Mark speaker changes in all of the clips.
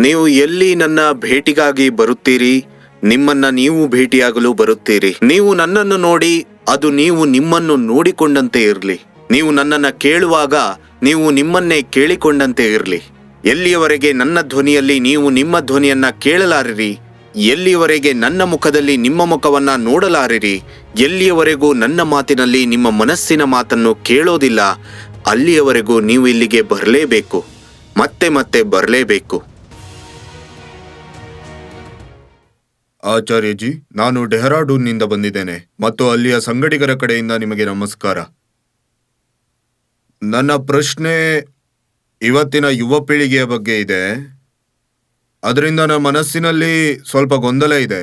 Speaker 1: ನೀವು ಎಲ್ಲಿ ನನ್ನ ಭೇಟಿಗಾಗಿ ಬರುತ್ತೀರಿ? ನಿಮ್ಮನ್ನ ನೀವು ಭೇಟಿಯಾಗಲು ಬರುತ್ತೀರಿ. ನೀವು ನನ್ನನ್ನು ನೋಡಿ, ಅದು ನೀವು ನಿಮ್ಮನ್ನು ನೋಡಿಕೊಂಡಂತೆ ಇರಲಿ. ನೀವು ನನ್ನನ್ನ ಕೇಳುವಾಗ ನೀವು ನಿಮ್ಮನ್ನೇ ಕೇಳಿಕೊಂಡಂತೆ ಇರಲಿ. ಎಲ್ಲಿಯವರೆಗೆ ನನ್ನ ಧ್ವನಿಯಲ್ಲಿ ನೀವು ನಿಮ್ಮ ಧ್ವನಿಯನ್ನ ಕೇಳಲಾರಿರಿ? ಎಲ್ಲಿಯವರೆಗೆ ನನ್ನ ಮುಖದಲ್ಲಿ ನಿಮ್ಮ ಮುಖವನ್ನ ನೋಡಲಾರಿರಿ? ಎಲ್ಲಿಯವರೆಗೂ ನನ್ನ ಮಾತಿನಲ್ಲಿ ನಿಮ್ಮ ಮನಸ್ಸಿನ ಮಾತನ್ನು ಕೇಳೋದಿಲ್ಲ, ಅಲ್ಲಿಯವರೆಗೂ ನೀವು ಇಲ್ಲಿಗೆ ಬರಲೇಬೇಕು. ಮತ್ತೆ ಮತ್ತೆ ಬರಲೇಬೇಕು. ಆಚಾರ್ಯಜಿ, ನಾನು ಡೆಹ್ರಾಡೂನ್ನಿಂದ ಬಂದಿದ್ದೇನೆ ಮತ್ತು ಅಲ್ಲಿಯ ಸಂಗಡಿಗರ ಕಡೆಯಿಂದ ನಿಮಗೆ ನಮಸ್ಕಾರ. ನನ್ನ ಪ್ರಶ್ನೆ ಇವತ್ತಿನ ಯುವ ಪೀಳಿಗೆಯ ಬಗ್ಗೆ ಇದೆ. ಅದರಿಂದ ನನ್ನ ಮನಸ್ಸಿನಲ್ಲಿ ಸ್ವಲ್ಪ ಗೊಂದಲ ಇದೆ.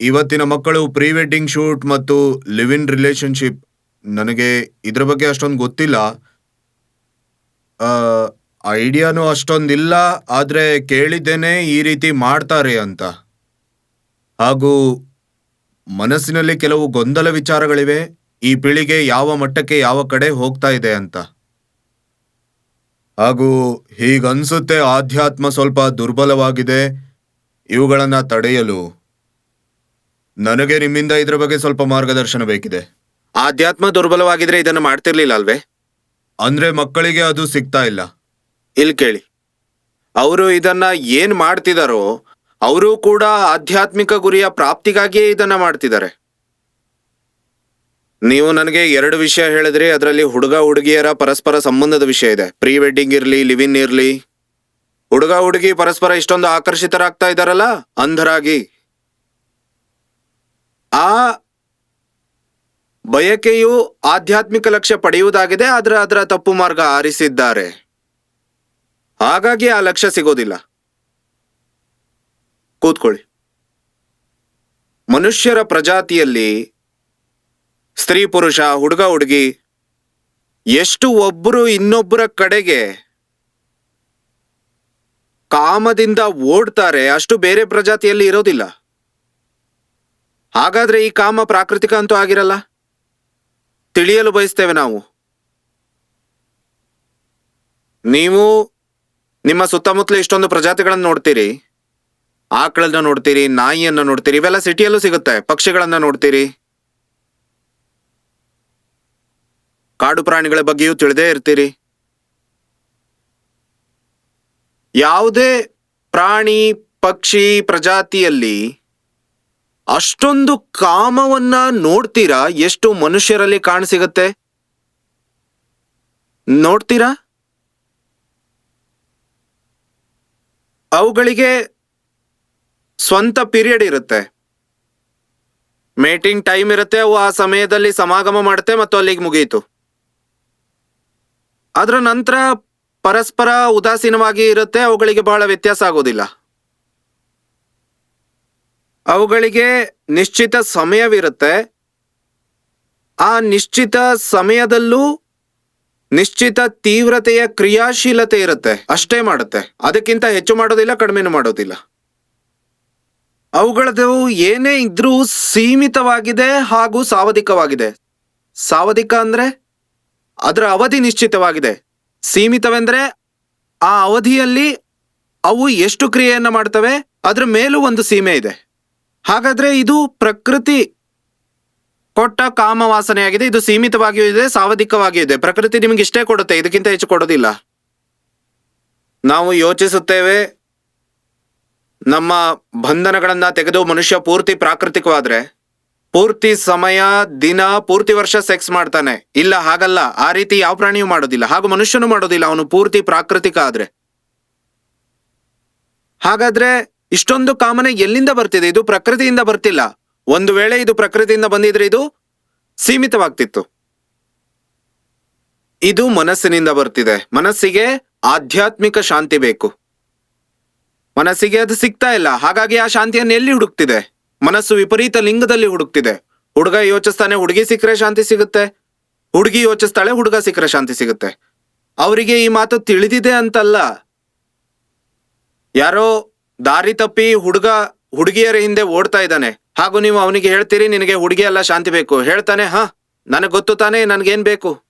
Speaker 1: ಇವತ್ತಿನ ಮಕ್ಕಳು ಪ್ರೀ ವೆಡ್ಡಿಂಗ್ ಶೂಟ್ ಮತ್ತು ಲಿವ್ ಇನ್ ರಿಲೇಶನ್ಶಿಪ್ ನನಗೆ ಇದ್ರ ಬಗ್ಗೆ ಅಷ್ಟೊಂದು ಗೊತ್ತಿಲ್ಲ. ಐಡಿಯಾನು ಅಷ್ಟೊಂದಿಲ್ಲ, ಆದರೆ ಕೇಳಿದ್ದೇನೆ ಈ ರೀತಿ ಮಾಡ್ತಾರೆ ಅಂತ. ಹಾಗೂ ಮನಸ್ಸಿನಲ್ಲಿ ಕೆಲವು ಗೊಂದಲ ವಿಚಾರಗಳಿವೆ. ಈ ಪೀಳಿಗೆ ಯಾವ ಮಟ್ಟಕ್ಕೆ ಯಾವ ಕಡೆ ಹೋಗ್ತಾ ಇದೆ ಅಂತ. ಹಾಗೂ ಹೀಗನ್ಸುತ್ತೆ ಆಧ್ಯಾತ್ಮ ಸ್ವಲ್ಪ ದುರ್ಬಲವಾಗಿದೆ. ಇವುಗಳನ್ನು ತಡೆಯಲು ನನಗೆ ನಿಮ್ಮಿಂದ ಇದ್ರ ಬಗ್ಗೆ ಸ್ವಲ್ಪ ಮಾರ್ಗದರ್ಶನ ಬೇಕಿದೆ. ಆಧ್ಯಾತ್ಮ ದುರ್ಬಲವಾಗಿದ್ರೆ ಇದನ್ನು ಮಾಡ್ತಿರ್ಲಿಲ್ಲ ಅಲ್ವೇ? ಅಂದ್ರೆ ಮಕ್ಕಳಿಗೆ ಅದು ಸಿಗ್ತಾ ಇಲ್ಲ. ಇಲ್ಲಿ ಕೇಳಿ. ಅವರು ಇದನ್ನ ಏನ್ ಮಾಡ್ತಿದಾರೋ ಅವರು ಕೂಡ ಆಧ್ಯಾತ್ಮಿಕ ಗುರಿಯ ಪ್ರಾಪ್ತಿಗಾಗಿಯೇ ಇದನ್ನ ಮಾಡ್ತಿದ್ದಾರೆ. ನೀವು ನನಗೆ ಎರಡು ವಿಷಯ ಹೇಳಿದ್ರಿ ಅದರಲ್ಲಿ ಹುಡುಗ ಹುಡುಗಿಯರ ಪರಸ್ಪರ ಸಂಬಂಧದ ವಿಷಯ ಇದೆ. ಪ್ರೀ ವೆಡ್ಡಿಂಗ್ ಇರಲಿ ಲಿವ್ ಇನ್ ಇರ್ಲಿ. ಹುಡುಗ ಹುಡುಗಿ ಪರಸ್ಪರ ಇಷ್ಟೊಂದು ಆಕರ್ಷಿತರಾಗ್ತಾ ಇದ್ದಾರಲ್ಲ? ಅಂಧರಾಗಿ. ಆ ಬಯಕೆಯು ಆಧ್ಯಾತ್ಮಿಕ ಲಕ್ಷ್ಯ ಪಡೆಯುವುದಾಗಿದೆ, ಆದ್ರೆ ಅದರ ತಪ್ಪು ಮಾರ್ಗ ಆರಿಸಿದ್ದಾರೆ. ಹಾಗಾಗಿ ಆ ಲಕ್ಷ್ಯ ಸಿಗೋದಿಲ್ಲ. ಕೂತ್ಕೊಳ್ಳಿ. ಮನುಷ್ಯರ ಪ್ರಜಾತಿಯಲ್ಲಿ ಸ್ತ್ರೀ ಪುರುಷ ಹುಡುಗ ಹುಡುಗಿ ಎಷ್ಟು ಒಬ್ಬರು ಇನ್ನೊಬ್ಬರ ಕಡೆಗೆ ಕಾಮದಿಂದ ಓಡ್ತಾರೆ ಅಷ್ಟು ಬೇರೆ ಪ್ರಜಾತಿಯಲ್ಲಿ ಇರೋದಿಲ್ಲ. ಹಾಗಾದ್ರೆ ಈ ಕಾಮ ಪ್ರಾಕೃತಿಕ ಅಂತೂ ಆಗಿರಲ್ಲ? ತಿಳಿಯಲು ಬಯಸ್ತೇವೆ ನಾವು. ನೀವು ನಿಮ್ಮ ಸುತ್ತಮುತ್ತಲು ಇಷ್ಟೊಂದು ಪ್ರಜಾತಿಗಳನ್ನು ನೋಡ್ತೀರಿ. ಆಕಳನ್ನ ನೋಡ್ತೀರಿ, ನಾಯಿಯನ್ನ ನೋಡ್ತೀರಿ, ಇವೆಲ್ಲ ಸಿಟಿಯಲ್ಲೂ ಸಿಗುತ್ತೆ. ಪಕ್ಷಿಗಳನ್ನ ನೋಡ್ತೀರಿ. ಕಾಡು ಪ್ರಾಣಿಗಳ ಬಗ್ಗೆಯೂ ತಿಳಿದೇ ಇರ್ತೀರಿ. ಯಾವುದೇ ಪ್ರಾಣಿ, ಪಕ್ಷಿ, ಪ್ರಜಾತಿಯಲ್ಲಿ ಅಷ್ಟೊಂದು ಕಾಮವನ್ನ ನೋಡ್ತೀರಾ? ಎಷ್ಟು ಮನುಷ್ಯರಲ್ಲಿ ಕಾಣಸಿಗತ್ತೆ ನೋಡ್ತೀರಾ? ಅವುಗಳಿಗೆ ಸ್ವಂತ ಪೀರಿಯಡ್ ಇರುತ್ತೆ. ಮೇಟಿಂಗ್ ಟೈಮ್ ಇರುತ್ತೆ ಅವು ಆ ಸಮಯದಲ್ಲಿ ಸಮಾಗಮ ಮಾಡುತ್ತೆ ಮತ್ತು ಅಲ್ಲಿಗೆ ಮುಗಿಯಿತು ಅದರ ನಂತರ ಪರಸ್ಪರ ಉದಾಸೀನವಾಗಿ ಇರುತ್ತೆ, ಅವುಗಳಿಗೆ ಬಹಳ ವ್ಯತ್ಯಾಸ ಆಗೋದಿಲ್ಲ. ಅವುಗಳಿಗೆ ನಿಶ್ಚಿತ ಸಮಯವಿರುತ್ತೆ. ಆ ನಿಶ್ಚಿತ ಸಮಯದಲ್ಲೂ ನಿಶ್ಚಿತ ತೀವ್ರತೆಯ ಕ್ರಿಯಾಶೀಲತೆ ಇರುತ್ತೆ, ಅಷ್ಟೇ ಮಾಡುತ್ತೆ. ಅದಕ್ಕಿಂತ ಹೆಚ್ಚು ಮಾಡೋದಿಲ್ಲ, ಕಡಿಮೆನೂ ಮಾಡೋದಿಲ್ಲ. ಅವುಗಳದು ಏನೇ ಇದ್ರೂ ಸೀಮಿತವಾಗಿದೆ ಹಾಗೂ ಸಾವಧಿಕವಾಗಿದೆ. ಸಾವಧಿಕ ಅಂದ್ರೆ ಅದರ ಅವಧಿ ನಿಶ್ಚಿತವಾಗಿದೆ. ಸೀಮಿತವೆಂದ್ರೆ ಆ ಅವಧಿಯಲ್ಲಿ ಅವು ಎಷ್ಟು ಕ್ರಿಯೆಯನ್ನು ಮಾಡ್ತವೆ, ಅದರ ಮೇಲೂ ಒಂದು ಸೀಮೆ ಇದೆ. ಹಾಗಾದ್ರೆ ಇದು ಪ್ರಕೃತಿ ಕೊಟ್ಟ ಕಾಮ ವಾಸನೆಯಾಗಿದೆ ಇದು ಸೀಮಿತವಾಗಿಯೂ ಇದೆ, ಸಾವಧಿಕವಾಗಿಯೂ ಇದೆ. ಪ್ರಕೃತಿ ನಿಮಗೆ ಇಷ್ಟೇ ಕೊಡುತ್ತೆ, ಇದಕ್ಕಿಂತ ಹೆಚ್ಚು ಕೊಡೋದಿಲ್ಲ. ನಾವು ಯೋಚಿಸುತ್ತೇವೆ ನಮ್ಮ ಬಂಧನಗಳನ್ನು ತೆಗೆದು ಮನುಷ್ಯ ಪೂರ್ತಿ ಪ್ರಾಕೃತಿಕವಾದ್ರೆ, ಪೂರ್ತಿ ಸಮಯ, ದಿನ, ಪೂರ್ತಿ ವರ್ಷ ಸೆಕ್ಸ್ ಮಾಡ್ತಾನೆ. ಇಲ್ಲ, ಹಾಗಲ್ಲ. ಆ ರೀತಿ ಯಾವ ಪ್ರಾಣಿಯೂ ಮಾಡೋದಿಲ್ಲ. ಹಾಗೂ ಮನುಷ್ಯನು ಮಾಡೋದಿಲ್ಲ. ಅವನು ಪೂರ್ತಿ ಪ್ರಾಕೃತಿಕ ಆದರೆ. ಹಾಗಾದ್ರೆ ಇಷ್ಟೊಂದು ಕಾಮನೆ ಎಲ್ಲಿಂದ ಬರ್ತಿದೆ? ಇದು ಪ್ರಕೃತಿಯಿಂದ ಬರ್ತಿಲ್ಲ. ಒಂದು ವೇಳೆ ಇದು ಪ್ರಕೃತಿಯಿಂದ ಬಂದಿದ್ರೆ ಇದು ಸೀಮಿತವಾಗ್ತಿತ್ತು. ಇದು ಮನಸ್ಸಿನಿಂದ ಬರ್ತಿದೆ. ಮನಸ್ಸಿಗೆ ಆಧ್ಯಾತ್ಮಿಕ ಶಾಂತಿ ಬೇಕು. ಮನಸ್ಸಿಗೆ ಅದು ಸಿಗ್ತಾ ಇಲ್ಲ. ಹಾಗಾಗಿ ಆ ಶಾಂತಿಯನ್ನು ಎಲ್ಲಿ ಹುಡುಕ್ತಿದೆ? ಮನಸ್ಸು ವಿಪರೀತ ಲಿಂಗದಲ್ಲಿ ಹುಡುಕ್ತಿದೆ. ಹುಡುಗ ಯೋಚಿಸ್ತಾನೆ ಹುಡುಗಿ ಸಿಕ್ಕರೆ ಶಾಂತಿ ಸಿಗುತ್ತೆ. ಹುಡುಗಿ ಯೋಚಿಸ್ತಾಳೆ ಹುಡುಗ ಸಿಕ್ಕರೆ ಶಾಂತಿ ಸಿಗುತ್ತೆ. ಅವರಿಗೆ ಈ ಮಾತು ತಿಳಿದಿದೆ ಅಂತಲ್ಲ. ಯಾರೋ ದಾರಿ ತಪ್ಪಿ ಹುಡುಗ ಹುಡುಗಿಯರ ಹಿಂದೆ ಓಡ್ತಾ ಇದ್ದಾನೆ. ಹಾಗೂ ನೀವು ಅವನಿಗೆ ಹೇಳ್ತೀರಿ, ನಿನಗೆ ಹುಡುಗಿ ಅಲ್ಲ, ಶಾಂತಿ ಬೇಕು. ಹೇಳ್ತಾನೆ, ಹಾ, ನನಗೆ ಗೊತ್ತು ತಾನೇ, ನನಗೇನ್ ಬೇಕು?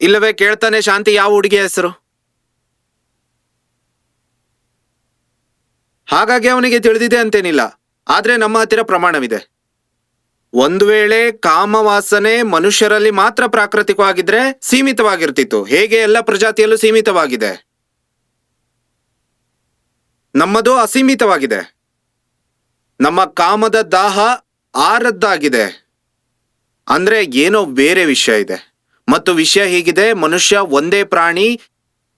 Speaker 1: ಇಲ್ಲವೇ ಕೇಳ್ತಾನೆ, ಶಾಂತಿ ಯಾವ ಹುಡುಗಿಯ ಹೆಸರು? ಹಾಗಾಗಿ ಅವನಿಗೆ ತಿಳಿದಿದೆ ಅಂತೇನಿಲ್ಲ. ಆದರೆ ನಮ್ಮ ಹತ್ತಿರ ಪ್ರಮಾಣವಿದೆ. ಒಂದು ವೇಳೆ ಕಾಮವಾಸನೆ ಮನುಷ್ಯರಲ್ಲಿ ಮಾತ್ರ ಪ್ರಾಕೃತಿಕವಾಗಿದ್ರೆ ಸೀಮಿತವಾಗಿರ್ತಿತ್ತು. ಹೇಗೆ ಎಲ್ಲ ಪ್ರಜಾತಿಯಲ್ಲೂ ಸೀಮಿತವಾಗಿದೆ. ನಮ್ಮದು ಅಸೀಮಿತವಾಗಿದೆ. ನಮ್ಮ ಕಾಮದ ದಾಹ ಆರದ್ದಾಗಿದೆ. ಅಂದ್ರೆ ಏನೋ ಬೇರೆ ವಿಷಯ ಇದೆ. ಮತ್ತು ವಿಷಯ ಹೀಗಿದೆ, ಮನುಷ್ಯ ಒಂದೇ ಪ್ರಾಣಿ,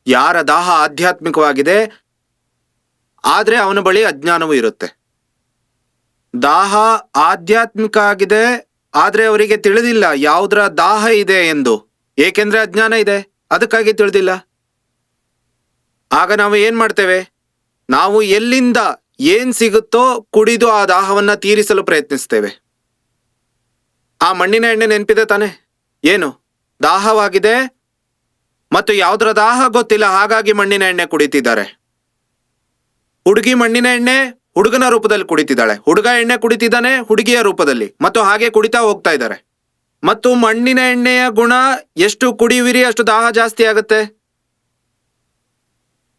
Speaker 1: ಯಾರ ದಾಹ ಆಧ್ಯಾತ್ಮಿಕವಾಗಿದೆ ಆದ್ರೆ ಅವನ ಬಳಿ ಅಜ್ಞಾನವೂ ಇರುತ್ತೆ. ದಾಹ ಆಧ್ಯಾತ್ಮಿಕ ಆಗಿದೆ ಆದರೆ ಅವರಿಗೆ ತಿಳಿದಿಲ್ಲ ಯಾವುದರ ದಾಹ ಇದೆ ಎಂದು. ಏಕೆಂದರೆ ಅಜ್ಞಾನ ಇದೆ, ಅದಕ್ಕಾಗಿ ತಿಳಿದಿಲ್ಲ. ಆಗ ನಾವು ಏನು ಮಾಡ್ತೇವೆ? ನಾವು ಎಲ್ಲಿಂದ ಏನು ಸಿಗುತ್ತೋ ಕುಡಿದು ಆ ದಾಹವನ್ನ ತೀರಿಸಲು ಪ್ರಯತ್ನಿಸ್ತೇವೆ. ಆ ಮಣ್ಣಿನ ಎಣ್ಣೆ ನೆನಪಿದೆ ತಾನೆ? ಏನು? ದಾಹವಾಗಿದೆ, ಮತ್ತು ಯಾವುದರ ದಾಹ ಗೊತ್ತಿಲ್ಲ, ಹಾಗಾಗಿ ಮಣ್ಣಿನ ಎಣ್ಣೆ ಕುಡಿತಿದ್ದಾರೆ. ಹುಡುಗಿ ಮಣ್ಣಿನ ಎಣ್ಣೆ ಹುಡುಗನ ರೂಪದಲ್ಲಿ ಕುಡಿತಿದ್ದಾಳೆ. ಹುಡುಗ ಎಣ್ಣೆ ಕುಡಿತಿದ್ದಾನೆ, ಹುಡುಗಿಯ ರೂಪದಲ್ಲಿ. ಮತ್ತು ಹಾಗೆ ಕುಡಿತಾ ಹೋಗ್ತಾ ಇದ್ದಾರೆ. ಮತ್ತು ಮಣ್ಣಿನ ಎಣ್ಣೆಯ ಗುಣ ಎಷ್ಟು ಕುಡಿಯುವಿರಿ, ಅಷ್ಟು ದಾಹ ಜಾಸ್ತಿ ಆಗುತ್ತೆ?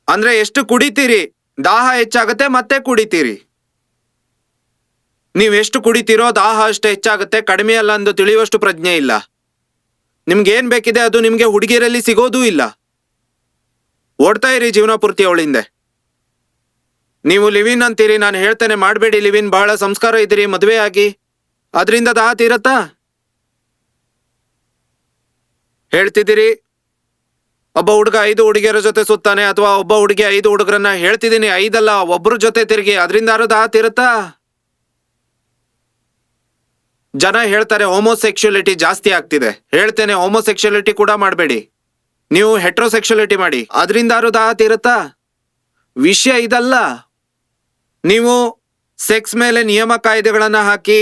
Speaker 1: ಅಂದ್ರೆ ಎಷ್ಟು ಕುಡಿತೀರಿ? ದಾಹ ಹೆಚ್ಚಾಗುತ್ತೆ, ಮತ್ತೆ ಕುಡಿತೀರಿ. ನೀವು ಎಷ್ಟು ಕುಡಿತೀರೋ ದಾಹ ಅಷ್ಟು ಹೆಚ್ಚಾಗುತ್ತೆ. ಕಡಿಮೆ ಅಲ್ಲ ಎಂದು ತಿಳಿಯುವಷ್ಟು ಪ್ರಜ್ಞೆ ಇಲ್ಲ. ನಿಮ್ಗೆ ಏನ್ ಬೇಕಿದೆ ಅದು ನಿಮ್ಗೆ ಹುಡುಗಿಯರಲ್ಲಿ ಸಿಗೋದೂ ಇಲ್ಲ. ಓಡ್ತಾ ಇರಿ ಜೀವನ ಪೂರ್ತಿ ಅವಳಿಂದೆ ನೀವು ಲಿವಿನ್ ಅಂತೀರಿ, ನಾನು ಹೇಳ್ತೇನೆ, ಮಾಡಬೇಡಿ ಲಿವಿನ್, ಬಹಳ ಸಂಸ್ಕಾರ ಇದ್ದೀರಿ ಮದುವೆ ಆಗಿ ಅದರಿಂದ ಇರುತ್ತಾ ಹೇಳ್ತಿದ್ದೀರಿ, ಒಬ್ಬ ಹುಡುಗ ಐದು ಹುಡುಗಿಯರ ಜೊತೆ ಸುತ್ತಾನೆ, ಅಥವಾ ಒಬ್ಬ ಹುಡುಗಿ ಐದು ಹುಡುಗರನ್ನ ಹೇಳ್ತಿದ್ದೀನಿ, ಐದಲ್ಲ ಒಬ್ಬರ ಜೊತೆ ತಿರುಗಿ ಅದರಿಂದ ಯಾರು ದಾಹ ತೀರತ್ತಾ? ಜನ ಹೇಳ್ತಾರೆ ಹೋಮೋಸೆಕ್ಷುಲಿಟಿ ಜಾಸ್ತಿ ಆಗ್ತಿದೆ. ಹೇಳ್ತೇನೆ ಹೋಮೋಸೆಕ್ಷುಲಿಟಿ ಕೂಡ ಮಾಡಬೇಡಿ. ನೀವು ಹೆಟ್ರೋಸೆಕ್ಷುಲಿಟಿ ಮಾಡಿ. ಅದರಿಂದ ಯಾರು ಇರುತ್ತಾ ವಿಷಯ ಇದಲ್ಲ. ನೀವು ಸೆಕ್ಸ್ ಮೇಲೆ ನಿಯಮ ಕಾಯ್ದೆಗಳನ್ನು ಹಾಕಿ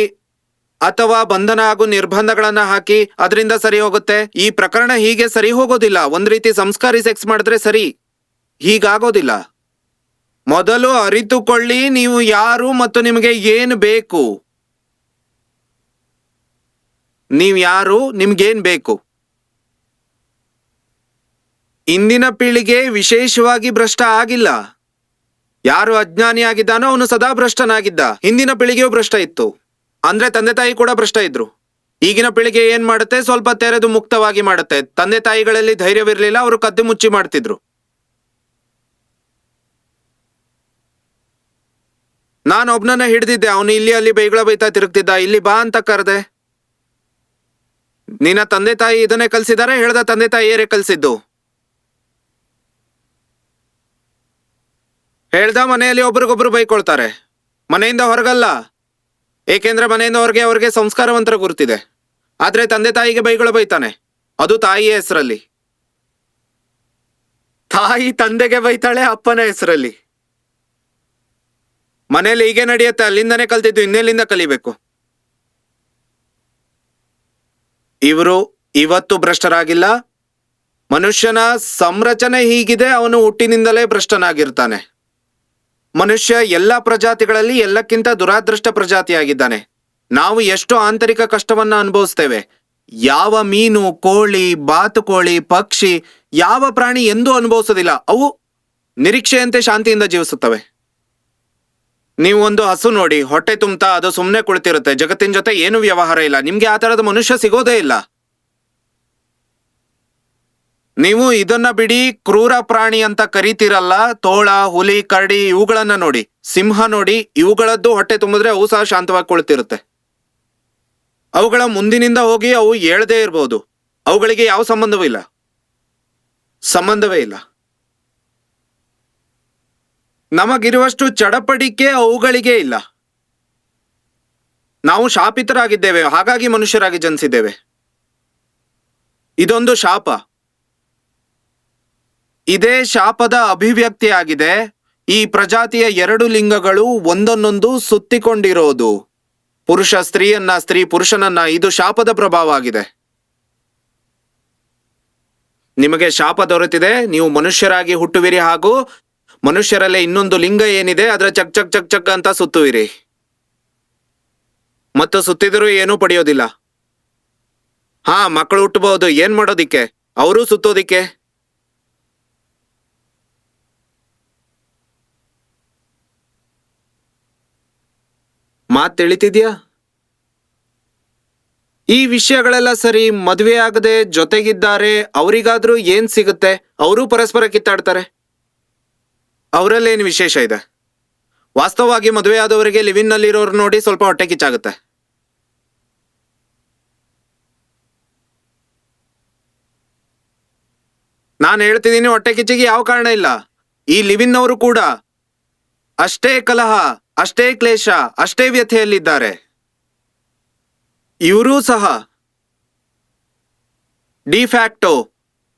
Speaker 1: ಅಥವಾ ಬಂಧನ ಹಾಗೂ ನಿರ್ಬಂಧಗಳನ್ನು ಹಾಕಿ ಅದರಿಂದ ಸರಿ ಹೋಗುತ್ತೆ. ಈ ಪ್ರಕರಣ ಹೀಗೆ ಸರಿ ಹೋಗೋದಿಲ್ಲ. ಒಂದ್ ರೀತಿ ಸಂಸ್ಕಾರಿ ಸೆಕ್ಸ್ ಮಾಡಿದ್ರೆ ಸರಿ. ಹೀಗಾಗೋದಿಲ್ಲ. ಮೊದಲು ಅರಿತುಕೊಳ್ಳಿ ನೀವು ಯಾರು ಮತ್ತು ನಿಮಗೆ ಏನು ಬೇಕು. ನೀವು ಯಾರು ನಿಮ್ಗೇನ್ ಬೇಕು. ಇಂದಿನ ಪೀಳಿಗೆ ವಿಶೇಷವಾಗಿ ಭ್ರಷ್ಟ ಆಗಿಲ್ಲ. ಯಾರು ಅಜ್ಞಾನಿಯಾಗಿದ್ದಾನೋ ಅವನು ಸದಾ ಭ್ರಷ್ಟನಾಗಿದ್ದ. ಹಿಂದಿನ ಪೀಳಿಗೆಯೂ ಭ್ರಷ್ಟ ಇತ್ತು. ಅಂದ್ರೆ ತಂದೆ ತಾಯಿ ಕೂಡ ಭ್ರಷ್ಟ ಇದ್ರು. ಈಗಿನ ಪೀಳಿಗೆ ಏನ್ ಮಾಡುತ್ತೆ? ಸ್ವಲ್ಪ ತೆರೆದು ಮುಕ್ತವಾಗಿ ಮಾಡುತ್ತೆ. ತಂದೆ ತಾಯಿಗಳಲ್ಲಿ ಧೈರ್ಯವಿರಲಿಲ್ಲ, ಅವರು ಕದ್ದು ಮುಚ್ಚಿ ಮಾಡ್ತಿದ್ರು. ನಾನು ಒಬ್ನನ್ನ ಹಿಡಿದಿದ್ದೆ. ಅವನು ಇಲ್ಲಿ ಅಲ್ಲಿ ಬೈಗಳ ಬೈತಾ ತಿರುಗ್ತಿದ್ದ. ಇಲ್ಲಿ ಬಾ ಅಂತ ಕರೆದೆ. ನಿನ್ನ ತಂದೆ ತಾಯಿ ಇದನ್ನೇ ಕಲ್ಸಿದಾರೆ? ಹೇಳ್ದ ತಂದೆ ತಾಯಿ ಏರೇ ಕಲ್ಸಿದ್ದು. ಹೇಳ್ದ ಮನೆಯಲ್ಲಿ ಒಬ್ರಿಗೊಬ್ರು ಬೈಕೊಳ್ತಾರೆ. ಮನೆಯಿಂದ ಹೊರಗಲ್ಲ. ಏಕೆಂದ್ರೆ ಮನೆಯಿಂದ ಹೊರಗೆ ಅವ್ರಿಗೆ ಸಂಸ್ಕಾರವಂತರ ಗುರುತಿದೆ. ಆದ್ರೆ ತಂದೆ ತಾಯಿಗೆ ಬೈಗಳು ಬೈತಾನೆ. ಅದು ತಾಯಿಯ ಹೆಸರಲ್ಲಿ. ತಾಯಿ ತಂದೆಗೆ ಬೈತಾಳೆ ಅಪ್ಪನ ಹೆಸರಲ್ಲಿ. ಮನೇಲಿ ಹೀಗೆ ನಡೆಯುತ್ತೆ. ಅಲ್ಲಿಂದನೇ ಕಲ್ತಿದ್ದು, ಇನ್ನೆಲ್ಲಿಂದ ಕಲಿಬೇಕು? ಇವರು ಇವತ್ತು ಭ್ರಷ್ಟರಾಗಿಲ್ಲ. ಮನುಷ್ಯನ ಸಂರಚನೆ ಹೀಗಿದೆ. ಅವನು ಹುಟ್ಟಿನಿಂದಲೇ ಭ್ರಷ್ಟನಾಗಿರ್ತಾನೆ. ಮನುಷ್ಯ ಎಲ್ಲ ಪ್ರಜಾತಿಗಳಲ್ಲಿ ಎಲ್ಲಕ್ಕಿಂತ ದುರಾದೃಷ್ಟ ಪ್ರಜಾತಿಯಾಗಿದ್ದಾನೆ. ನಾವು ಎಷ್ಟು ಆಂತರಿಕ ಕಷ್ಟವನ್ನ ಅನುಭವಿಸ್ತೇವೆ. ಯಾವ ಮೀನು, ಕೋಳಿ, ಬಾತುಕೋಳಿ, ಪಕ್ಷಿ, ಯಾವ ಪ್ರಾಣಿ ಎಂದೂ ಅನುಭವಿಸೋದಿಲ್ಲ. ಅವು ನಿರೀಕ್ಷೆಯಂತೆ ಶಾಂತಿಯಿಂದ ಜೀವಿಸುತ್ತವೆ. ನೀವು ಒಂದು ಹಸು ನೋಡಿ, ಹೊಟ್ಟೆ ತುಂಬ್ತಾ ಅದು ಸುಮ್ಮನೆ ಕುಳಿತಿರುತ್ತೆ. ಜಗತ್ತಿನ ಜೊತೆ ಏನು ವ್ಯವಹಾರ ಇಲ್ಲ. ನಿಮ್ಗೆ ಆ ತರದ ಮನುಷ್ಯ ಸಿಗೋದೇ ಇಲ್ಲ. ನೀವು ಇದನ್ನ ಬಿಡಿ, ಕ್ರೂರ ಪ್ರಾಣಿ ಅಂತ ಕರಿತೀರಲ್ಲ, ತೋಳ, ಹುಲಿ, ಕರಡಿ, ಇವುಗಳನ್ನ ನೋಡಿ. ಸಿಂಹ ನೋಡಿ, ಇವುಗಳದ್ದು ಹೊಟ್ಟೆ ತುಂಬಿದ್ರೆ ಅವು ಸಹ ಶಾಂತವಾಗಿ ಕುಳಿತಿರುತ್ತೆ ಅವುಗಳ ಮುಂದಿನಿಂದ ಹೋಗಿ ಅವು ಹೇಳದೇ ಇರಬಹುದು ಅವುಗಳಿಗೆ ಯಾವ ಸಂಬಂಧವೂ ಇಲ್ಲ. ಸಂಬಂಧವೇ ಇಲ್ಲ. ನಮಗಿರುವಷ್ಟು ಚಡಪಡಿಕೆ ಅವುಗಳಿಗೆ ಇಲ್ಲ. ನಾವು ಶಾಪಿತರಾಗಿದ್ದೇವೆ, ಹಾಗಾಗಿ ಮನುಷ್ಯರಾಗಿ ಜನಿಸಿದ್ದೇವೆ. ಇದೊಂದು ಶಾಪ. ಇದೇ ಶಾಪದ ಅಭಿವ್ಯಕ್ತಿಯಾಗಿದೆ. ಈ ಪ್ರಜಾತಿಯ ಎರಡು ಲಿಂಗಗಳು ಒಂದನ್ನೊಂದು ಸುತ್ತಿಕೊಂಡಿರೋದು. ಪುರುಷ ಸ್ತ್ರೀಯನ್ನ, ಸ್ತ್ರೀ ಪುರುಷನನ್ನ ಇದು ಶಾಪದ ಪ್ರಭಾವ ಆಗಿದೆ ನಿಮಗೆ ಶಾಪ ದೊರೆತಿದೆ, ನೀವು ಮನುಷ್ಯರಾಗಿ ಹುಟ್ಟುವಿರಿ ಹಾಗೂ ಮನುಷ್ಯರಲ್ಲೇ ಇನ್ನೊಂದು ಲಿಂಗ ಏನಿದೆ, ಅದರ ಚಕ್ ಚಕ್ ಚಕ್ ಚಕ್ ಅಂತ ಸುತ್ತುವಿರಿ. ಮತ್ತು ಸುತ್ತಿದರೂ ಏನೂ ಪಡೆಯೋದಿಲ್ಲ. ಹಾ, ಮಕ್ಕಳು ಹುಟ್ಟಬಹುದು, ಏನ್ ಮಾಡೋದಿಕ್ಕೆ? ಅವರು ಸುತ್ತೋದಿಕ್ಕೆ? ಮಾತ್ ತಿಳಿತಿದ್ಯಾ? ಈ ವಿಷಯಗಳೆಲ್ಲ ಸರಿ ಮದುವೆ ಆಗದೆ ಜೊತೆಗಿದ್ದಾರೆ, ಅವರಿಗಾದ್ರೂ ಏನ್ ಸಿಗುತ್ತೆ? ಅವರು ಪರಸ್ಪರ ಕಿತ್ತಾಡ್ತಾರೆ. ಅವರಲ್ಲೇನು ವಿಶೇಷ ಇದೆ? ವಾಸ್ತವವಾಗಿ ಮದುವೆ ಆದವರಿಗೆ ಲಿವಿನ್ ನಲ್ಲಿರೋರು ನೋಡಿ ಸ್ವಲ್ಪ ಹೊಟ್ಟೆ ಕಿಚ್ಚಾಗುತ್ತೆ. ನಾನು ಹೇಳ್ತಿದ್ದೀನಿ ಹೊಟ್ಟೆ ಕಿಚ್ಚಿಗೆ ಯಾವ ಕಾರಣ ಇಲ್ಲ. ಈ ಲಿವಿನ್ ಅವರು ಕೂಡ ಅಷ್ಟೇ ಕಲಹ. ಅಷ್ಟೇ ಕ್ಲೇಶ, ಅಷ್ಟೇ ವ್ಯಥೆಯಲ್ಲಿದ್ದಾರೆ. ಇವರೂ ಸಹ ಡಿಫ್ಯಾಕ್ಟೋ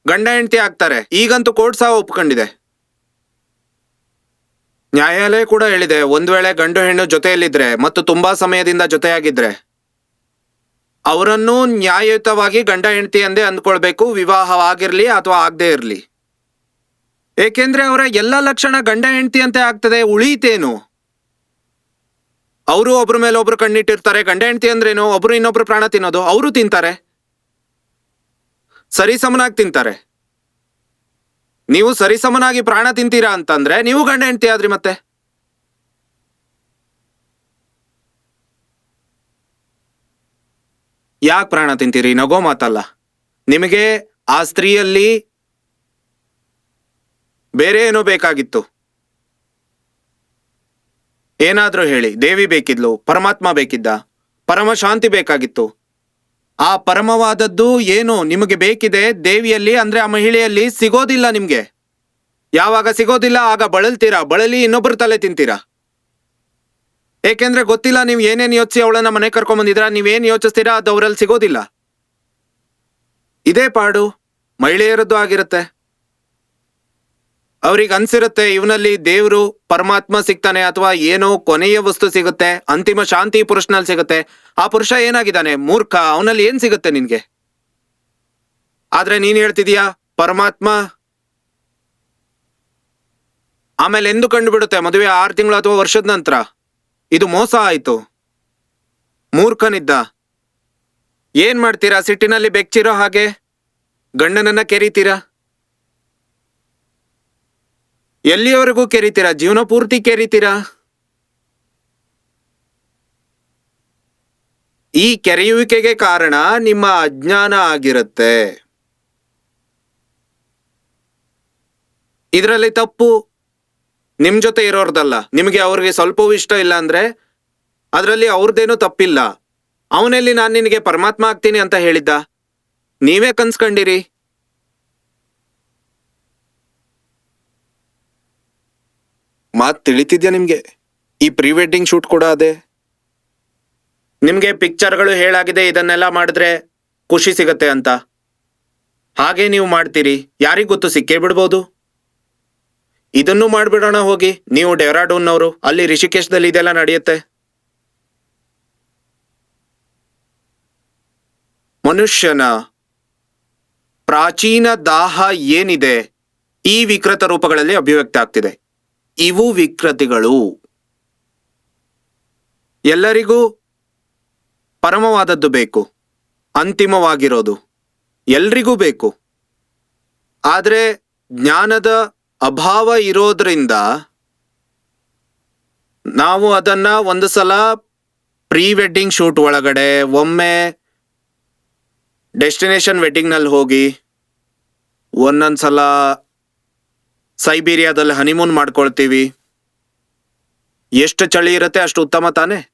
Speaker 1: ಗಂಡ ಹೆಂಡತಿ ಆಗ್ತಾರೆ. ಈಗಂತೂ ಕೋರ್ಟ್ ಸಹ ಒಪ್ಕೊಂಡಿದೆ. ನ್ಯಾಯಾಲಯ ಕೂಡ ಹೇಳಿದೆ, ಒಂದು ವೇಳೆ ಗಂಡು ಹೆಣ್ಣು ಜೊತೆಯಲ್ಲಿದ್ರೆ ಮತ್ತು ತುಂಬಾ ಸಮಯದಿಂದ ಜೊತೆಯಾಗಿದ್ರೆ. ಅವರನ್ನು ನ್ಯಾಯಯುತವಾಗಿ ಗಂಡ ಹೆಂಡತಿ ಎಂದೇ ಅಂದ್ಕೊಳ್ಬೇಕು, ವಿವಾಹವಾಗಿರ್ಲಿ ಅಥವಾ ಆಗದೆ ಇರಲಿ. ಏಕೆಂದ್ರೆ ಅವರ ಎಲ್ಲ ಲಕ್ಷಣ ಗಂಡ ಹೆಂಡತಿ ಅಂತೆ ಆಗ್ತದೆ ಉಳಿತೇನು ಅವರು ಒಬ್ಬರ ಮೇಲೆ ಒಬ್ರು ಕಣ್ಣಿಟ್ಟಿರ್ತಾರೆ, ಗಂಡ ಹೆಂಡತಿ ಅಂದ್ರೇನು? ಒಬ್ರು ಇನ್ನೊಬ್ರು ಪ್ರಾಣ ತಿನ್ನೋದು, ಅವರು ತಿಂತಾರೆ. ಸರಿಸಮನಾಗಿ ತಿಂತಾರೆ. ನೀವು ಸರಿಸಮನಾಗಿ ಪ್ರಾಣ ತಿಂತೀರಾ ಅಂತಂದ್ರೆ ನೀವು ಗಂಡ ಹೆಂಡತಿ ಆದ್ರಿ ಮತ್ತೆ. ಯಾಕೆ ಪ್ರಾಣ ತಿಂತೀರಿ? ನಗೋ ಮಾತಲ್ಲ. ನಿಮಗೆ ಆ ಸ್ತ್ರೀಯಲ್ಲಿ ಬೇರೆ ಏನೋ ಬೇಕಾಗಿತ್ತು. ಏನಾದ್ರೂ ಹೇಳಿ, ದೇವಿ ಬೇಕಿದ್ಲು, ಪರಮಾತ್ಮ ಬೇಕಿದ್ದ, ಪರಮ ಶಾಂತಿ ಬೇಕಾಗಿತ್ತು. ಆ ಪರಮವಾದದ್ದು ಏನು ನಿಮಗೆ ಬೇಕಿದೆ, ದೇವಿಯಲ್ಲಿ, ಅಂದರೆ ಆ ಮಹಿಳೆಯಲ್ಲಿ ಸಿಗೋದಿಲ್ಲ ನಿಮಗೆ? ಯಾವಾಗ ಸಿಗೋದಿಲ್ಲ, ಆಗ ಬಳಲ್ತೀರಾ, ಬಳಲಿ ಇನ್ನೊಬ್ಬರು ತಲೆ ತಿಂತೀರಾ? ಏಕೆಂದ್ರೆ ಗೊತ್ತಿಲ್ಲ ನೀವು ಏನೇನು ಯೋಚಿಸಿ ಅವಳನ್ನ ಮನೆ ನೀವೇನು ನೀವೇನ್ ಯೋಚಿಸ್ತೀರಾ, ಅದು ಅವರಲ್ಲಿ ಸಿಗೋದಿಲ್ಲ. ಇದೇ ಪಾಡು, ಮಹಿಳೆಯರದ್ದು ಆಗಿರುತ್ತೆ. ಅವ್ರಿಗೆ ಅನ್ಸಿರುತ್ತೆ ಇವನಲ್ಲಿ ದೇವ್ರು, ಪರಮಾತ್ಮ ಸಿಗ್ತಾನೆ ಅಥವಾ ಏನೋ ಕೊನೆಯ ವಸ್ತು ಸಿಗುತ್ತೆ, ಅಂತಿಮ ಶಾಂತಿ ಪುರುಷನಲ್ಲಿ ಸಿಗುತ್ತೆ. ಆ ಪುರುಷ ಏನಾಗಿದ್ದಾನೆ? ಮೂರ್ಖ, ಅವನಲ್ಲಿ ಏನ್ ಸಿಗುತ್ತೆ ನಿನ್ಗೆ? ಆದ್ರೆ ನೀನ್ ಹೇಳ್ತಿದೀಯಾ, ಪರಮಾತ್ಮ? ಆಮೇಲೆ ಎಂದು ಕಂಡುಬಿಡುತ್ತೆ, ಮದುವೆ ಆರು ತಿಂಗಳು ಅಥವಾ ವರ್ಷದ ನಂತರ? ಇದು ಮೋಸ ಆಯ್ತು. ಮೂರ್ಖನಿದ್ದ. ಏನ್ ಮಾಡ್ತೀರಾ? ಸಿಟ್ಟಿನಲ್ಲಿ ಬೆಚ್ಚಿರೋ ಹಾಗೆ? ಗಂಡನನ್ನ ಕೆರಿತೀರಾ? ಎಲ್ಲಿಯವರೆಗೂ ಕೆರಿತೀರಾ? ಜೀವನ ಪೂರ್ತಿ ಕೆರಿತೀರಾ? ಈ ಕೆರೆಯುವಿಕೆಗೆ ಕಾರಣ ನಿಮ್ಮ ಅಜ್ಞಾನ ಆಗಿರುತ್ತೆ. ಇದರಲ್ಲಿ ತಪ್ಪು ನಿಮ್ ಜೊತೆ ಇರೋರ್ದಲ್ಲ. ನಿಮಗೆ ಅವ್ರಿಗೆ ಸ್ವಲ್ಪವೂ ಇಷ್ಟ ಇಲ್ಲ ಅಂದ್ರೆ ಅದರಲ್ಲಿ ಅವ್ರದ್ದೇನೂ ತಪ್ಪಿಲ್ಲ. ಅವನಲ್ಲಿ ನಾನು ನಿನಗೆ ಪರಮಾತ್ಮ ಆಗ್ತೀನಿ ಅಂತ ಹೇಳಿದ್ದ. ನೀವೇ ಕನ್ಸ್ಕೊಂಡಿರಿ. ಮಾತ್ ತಿಳಿತಿದ್ಯಾ ನಿಮಗೆ? ಈ ಪ್ರೀ ವೆಡ್ಡಿಂಗ್ ಶೂಟ್ ಕೂಡ ಅದೇ? ನಿಮಗೆ ಪಿಕ್ಚರ್ಗಳು ಹೇಳಾಗಿದೆ, ಇದನ್ನೆಲ್ಲ ಮಾಡಿದ್ರೆ ಖುಷಿ ಸಿಗತ್ತೆ ಅಂತ. ಹಾಗೆ ನೀವು ಮಾಡ್ತೀರಿ. ಯಾರಿಗೊತ್ತು ಸಿಕ್ಕೇ ಬಿಡ್ಬೋದು. ಇದನ್ನು ಮಾಡಿಬಿಡೋಣ ಹೋಗಿ. ನೀವು ಡೆಹ್ರಾಡೂನ್ನವರು, ಅಲ್ಲಿ ರಿಷಿಕೇಶದಲ್ಲಿ ಇದೆಲ್ಲ ನಡೆಯುತ್ತೆ. ಮನುಷ್ಯನ ಪ್ರಾಚೀನ ದಾಹ ಏನಿದೆ, ಈ ವಿಕೃತ ರೂಪಗಳಲ್ಲಿ ಅಭಿವ್ಯಕ್ತ ಆಗ್ತಿದೆ. ಇವು ವಿಕೃತಿಗಳು. ಎಲ್ಲರಿಗೂ ಪರಮವಾದದ್ದು ಬೇಕು, ಅಂತಿಮವಾಗಿರೋದು ಎಲ್ರಿಗೂ ಬೇಕು. ಆದರೆ ಜ್ಞಾನದ ಅಭಾವ ಇರೋದ್ರಿಂದ ನಾವು ಅದನ್ನ ಒಂದು ಸಲ ಪ್ರೀ ವೆಡ್ಡಿಂಗ್ ಶೂಟ್ ಒಳಗಡೆ, ಒಮ್ಮೆ ಡೆಸ್ಟಿನೇಷನ್ ವೆಡ್ಡಿಂಗ್ನಲ್ಲಿ ಹೋಗಿ, ಒಂದೊಂದ್ಸಲ ಸೈಬೀರಿಯಾದಲ್ಲಿ ಹನಿಮೂನ್ ಮಾಡ್ಕೊಳ್ತೀವಿ. ಎಷ್ಟು ಚಳಿ ಇರುತ್ತೆ ಅಷ್ಟು ಉತ್ತಮ ತಾನೆ?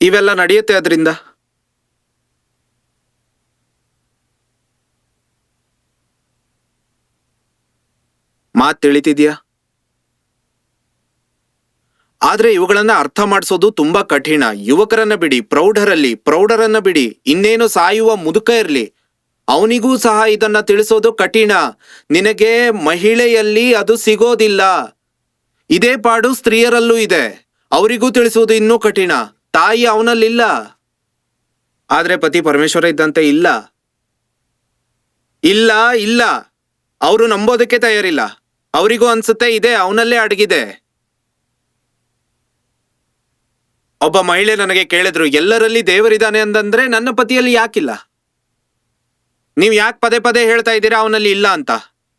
Speaker 1: ಇವೆಲ್ಲ ನಡೆಯುತ್ತೆ ಅದರಿಂದ. ಮಾತ್ ತಿಳಿತಿದ್ಯಾ? ಆದ್ರೆ ಇವುಗಳನ್ನ ಅರ್ಥ ಮಾಡಿಸೋದು ತುಂಬಾ ಕಠಿಣ. ಯುವಕರನ್ನ ಬಿಡಿ, ಪ್ರೌಢರಲ್ಲಿ, ಪ್ರೌಢರನ್ನ ಬಿಡಿ, ಇನ್ನೇನು ಸಾಯುವ ಮುದುಕ ಇರ್ಲಿ ಅವನಿಗೂ ಸಹ ಇದನ್ನ ತಿಳಿಸೋದು ಕಠಿಣ. ನಿನಗೆ ಮಹಿಳೆಯಲ್ಲಿ ಅದು ಸಿಗೋದಿಲ್ಲ. ಇದೇ ಪಾಡು ಸ್ತ್ರೀಯರಲ್ಲೂ ಇದೆ. ಅವರಿಗೂ ತಿಳಿಸುವುದು ಇನ್ನೂ ಕಠಿಣ. ತಾಯಿ ಅವನಲ್ಲಿಲ್ಲ. ಆದರೆ ಪತಿ ಪರಮೇಶ್ವರ ಇದ್ದಂತೆ ಇಲ್ಲ. ಇಲ್ಲ ಇಲ್ಲ. ಅವರು ನಂಬೋದಕ್ಕೆ ತಯಾರಿಲ್ಲ. ಅವರಿಗೂ ಅನ್ಸುತ್ತೆ ಇದೆ, ಅವನಲ್ಲೇ ಅಡಗಿದೆ. ಒಬ್ಬ ಮಹಿಳೆ ನನಗೆ ಕೇಳಿದ್ರು, ಎಲ್ಲರಲ್ಲಿ ದೇವರಿದ್ದಾನೆ ಅಂತಂದ್ರೆ ನನ್ನ ಪತಿಯಲ್ಲಿ ಯಾಕಿಲ್ಲ? ನೀವು ಯಾಕೆ ಪದೇ ಪದೇ ಹೇಳ್ತಾ ಇದ್ದೀರಾ ಅವನಲ್ಲಿ ಇಲ್ಲ ಅಂತ?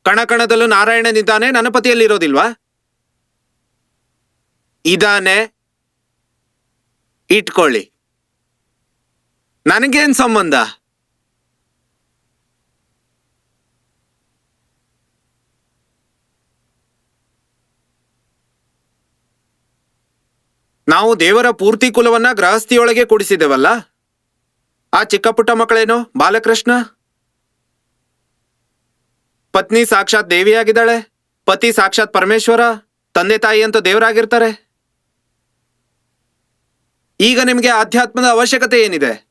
Speaker 1: ಕಣ ಕಣದಲ್ಲೂ ನಾರಾಯಣನಿದ್ದಾನೆ, ನನ್ನ ಪತಿಯಲ್ಲಿ ಇರೋದಿಲ್ವಾ ಇದಾನೆ. ಇಟ್ಕೊಳ್ಳಿ. ನನಗೇನ್ ಸಂಬಂಧ? ನಾವು ದೇವರ ಪೂರ್ತಿ ಕುಲವನ್ನ ಗೃಹಸ್ಥಿಯೊಳಗೆ ಕೂಡಿಸಿದೆವಲ್ಲ? ಆ ಚಿಕ್ಕಪುಟ್ಟ ಮಕ್ಕಳೇನು? ಬಾಲಕೃಷ್ಣ? ಪತ್ನಿ ಸಾಕ್ಷಾತ್ ದೇವಿಯಾಗಿದ್ದಾಳೆ, ಪತಿ ಸಾಕ್ಷಾತ್ ಪರಮೇಶ್ವರ, ತಂದೆ ತಾಯಿ ಅಂತ ದೇವರಾಗಿರ್ತಾರೆ. ಈಗ ನಿಮಗೆ ಆಧ್ಯಾತ್ಮದ ಅವಶ್ಯಕತೆ ಏನಿದೆ?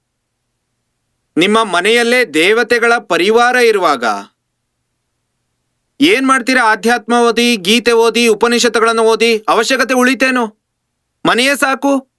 Speaker 1: ನಿಮ್ಮ ಮನೆಯಲ್ಲೇ ದೇವತೆಗಳ ಪರಿವಾರ ಇರುವಾಗ ಏನ್ ಮಾಡ್ತೀರಾ? ಆಧ್ಯಾತ್ಮ ಓದಿ, ಗೀತೆ ಓದಿ, ಉಪನಿಷತ್ತುಗಳನ್ನು ಓದಿ, ಅವಶ್ಯಕತೆ ಉಳಿತೇನು? ಮನೆಯೇ ಸಾಕು.